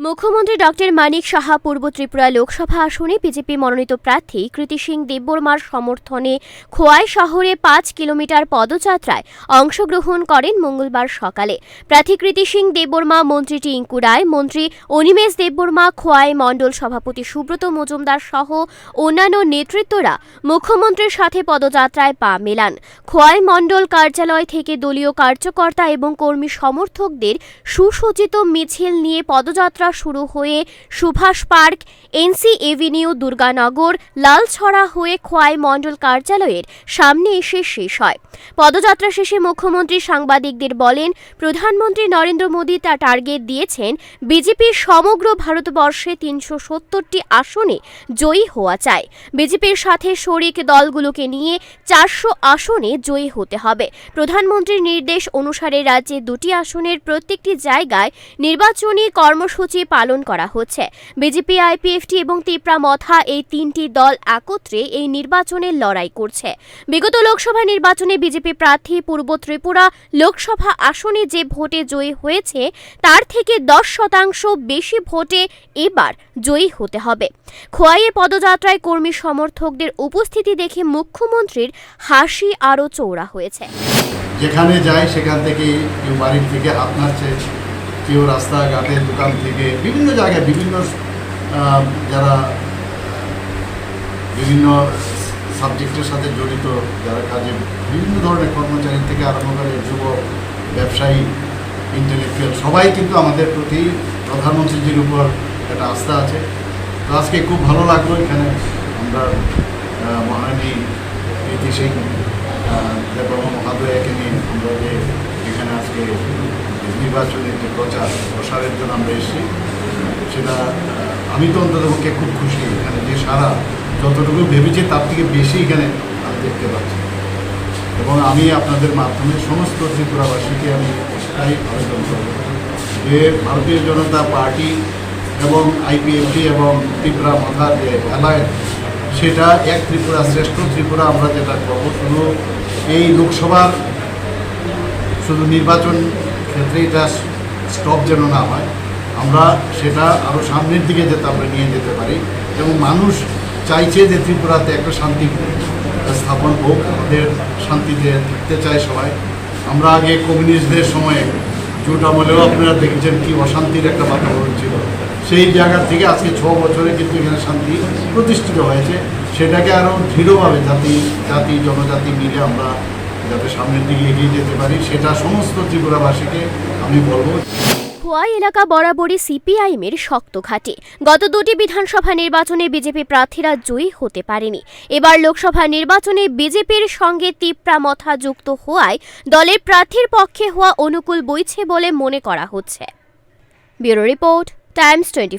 মুখ্যমন্ত্রী ডক্টর মানিক সাহা পূর্ব ত্রিপুরা লোকসভা আসনে বিজেপি মনোনীত প্রার্থী কৃতি সিং দেববর্মার সমর্থনে খোয়াই শহরে পাঁচ কিলোমিটার পদযাত্রায় অংশগ্রহণ করেন মঙ্গলবার সকালে। প্রার্থী কৃতি সিং দেববর্মা, মন্ত্রী টিঙ্কু রায়, মন্ত্রী অনিমেষ দেববর্মা, খোয়াই মণ্ডল সভাপতি সুব্রত মজুমদার সহ অন্যান্য নেতৃত্বরা মুখ্যমন্ত্রীর সাথে পদযাত্রায় পা মেলান। খোয়াই মণ্ডল কার্যালয় থেকে দলীয় কার্যকর্তা এবং কর্মী সমর্থকদের সুসজ্জিত মিছিল নিয়ে পদযাত্রা শুরু হয়ে Subhash park, NC avenue, Durganagar, Lalchhara হয়ে খোয়াই মণ্ডল কার্যালয়ের সামনে এসে শেষ হয়। পদযাত্রা শেষে মুখ্যমন্ত্রী সাংবাদিকদের বলেন, প্রধানমন্ত্রী নরেন্দ্র মোদী তা টার্গেট দিয়েছেন বিজেপির সমগ্র ভারতবর্ষে তিনশো সত্তরটি আসনে জয়ী হওয়া চাই বিজেপির সাথে শরিক দলগুলোকে নিয়ে চারশো আসনে জয়ী হতে হবে। প্রধানমন্ত্রীর নির্দেশ অনুসারে রাজ্যে দুটি আসনের প্রত্যেকটি জায়গায় নির্বাচনী কর্মসূচি পালন করা হচ্ছে। বিজেপি, আইপিএফটি এবং তিপ্রা মথা এই তিনটি দল একত্রে এই নির্বাচনের লড়াই করছে। বিগত লোকসভা নির্বাচনে বিজেপি প্রার্থী পূর্ব ত্রিপুরা লোকসভা আসনে যে ভোটে জয়ী হয়েছে, তার থেকে দশ শতাংশ বেশি ভোটে এবার জয়ী হতে হবে। খোয়াইয়ে পদযাত্রায় কর্মী সমর্থকদের উপস্থিতি দেখে মুখ্যমন্ত্রীর হাসি আরও চৌড়া হয়েছে। যেখানে যায় সেখান থেকে কেউ বাড়ির থেকে হাত নাড়ছে। কেউ রাস্তাঘাটের দোকান থেকে বিভিন্ন জায়গায় বিভিন্ন যারা, বিভিন্ন সাবজেক্টের সাথে জড়িত, যারা কাজে বিভিন্ন ধরনের কর্মচারী থেকে আরম্ভ করে যুব, ব্যবসায়ী ইন্টেলেকচুয়াল সবাই কিন্তু আমাদের প্রতি প্রধানমন্ত্রীজির উপর একটা আস্থা আছে। তো আজকে খুব ভালো লাগল এখানে আমরা আহ, মহারানী প্রীতি সিং দেববর্মা মহাদয়াকে নিয়ে আমরা যে এখানে আজকে নির্বাচনের যে প্রচার, প্রসারের জন্য আমরা এসেছি, সেটা আমি তো অন্ততপক্ষে খুব খুশি। এখানে যে সারা, যতটুকু ভেবেছি তার থেকে বেশি এখানে আমি দেখতে পাচ্ছি। এবং আমি আপনাদের মাধ্যমে সমস্ত ত্রিপুরাবাসীকে আমি একটাই আবেদন করব যে ভারতীয় জনতা পার্টি এবং আইপিএফটি এবং ত্রিপুরা মাথার যে অ্যালায়েন্স, সেটা এক ত্রিপুরা শ্রেষ্ঠ ত্রিপুরা, আমরা যেটা করব শুধু এই লোকসভার, শুধু নির্বাচন ক্ষেত্রে এটা স্টপ যেন না হয়, আমরা সেটা আরও সামনের দিকে যাতে আমরা নিয়ে যেতে পারি এবং মানুষ চাইছে যে ত্রিপুরাতে একটা শান্তি স্থাপন হোক, আমাদের শান্তিতে থাকতে চায় সবাই। আমরা আগে কমিউনিস্টদের সময়ে জোট আমলেও আপনারা দেখেছেন কি অশান্তির একটা বাতাবরণ ছিল। সেই জায়গা থেকে আজকে ছ বছরে কিন্তু এখানে শান্তি প্রতিষ্ঠিত হয়েছে। সেটাকে আরও দৃঢ়ভাবে জাতি জাতি, জনজাতি মিলে আমরা যাতে সামনের দিকে এগিয়ে যেতে পারি, সেটা সমস্ত ত্রিপুরাবাসীকে আমি বলব। খোয়াই এলাকা বরাবরই সিপিআইএমের শক্ত ঘাটে। গত দুটি বিধানসভা নির্বাচনে বিজেপি প্রার্থীরা জয়ী হতে পারেনি। এবার লোকসভা নির্বাচনে বিজেপির সঙ্গে তিপ্রা মথা যুক্ত হওয়ায় দলের প্রার্থীর পক্ষে হওয়া অনুকূল বইছে বলে মনে করা হচ্ছে। Bureau report, Times twenty